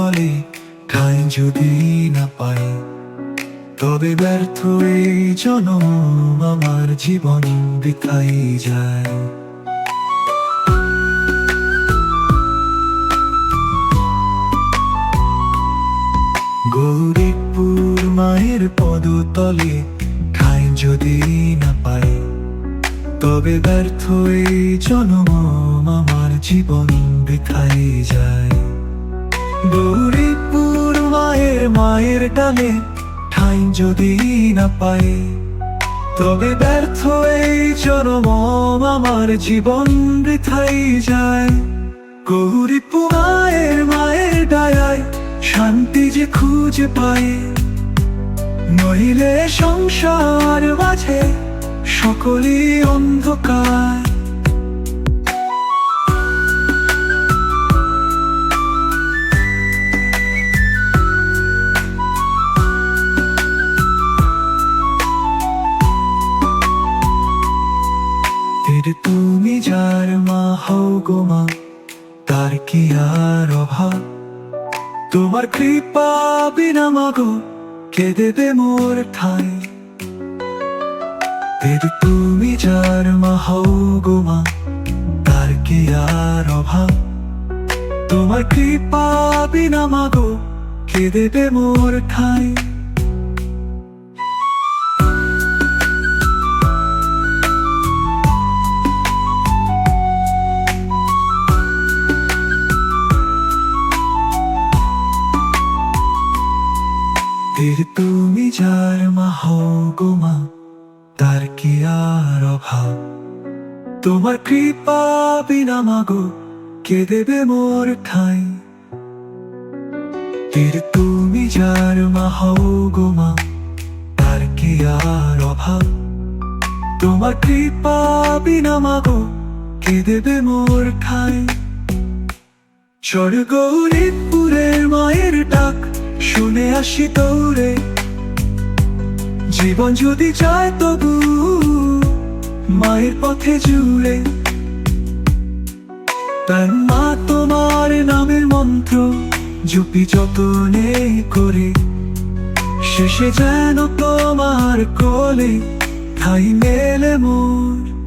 তলে ঠাই যদি না পাই। তবে ব্যর্থ এই জনম আমার জীবন বৃথাই যায়। গৌরীপুর মায়ের পদতলে ঠাই যদি না পাই। তবে ব্যর্থ এই জনম আমার জীবন বৃথাই যায়। গৌরীপুর মায়ের মায়ের টানে ঠাই যদি না পাই তবে ব্যর্থ এই জনম আমার জীবন বৃথাই যায়। গৌরীপুর মায়ের মায়ের ডায়ায় শান্তি যে খুঁজে পায়। নইলে সংসার মাঝে সকলই অন্ধকার। তীর তুমি যার মা, হও গো মা, তার কি আর অভাব? তোমার কৃপা বিনা মাগো, কে দেবে মোর ঠাই? তীর তুমি যার মা, হও গো মা, তার কি আর অভাব? তোমার কৃপা বিনা মাগো, কে দেবে মোর ঠাই? তীর তুমি যার মা হও গো মা তার কি আর অভাব? তোমার কৃপা বিনা মাগো, কে দেবে মোর ঠাই? তীর তুমি যার মা হও গো মা তার কি আর অভাব? তোমার কৃপা বিনা মাগো, কে দেবে মোর ঠাই? স্বর্গরিপুরের মায়ের আসি দৌড়ে। জীবন যদি যায় তবু মায়ের পথে জুড়ে। তার মা তোমার নামের মন্ত্র, জুপি যতনে করে। শেষে যেন তোমার কোলে ঠাই মেলে মোর।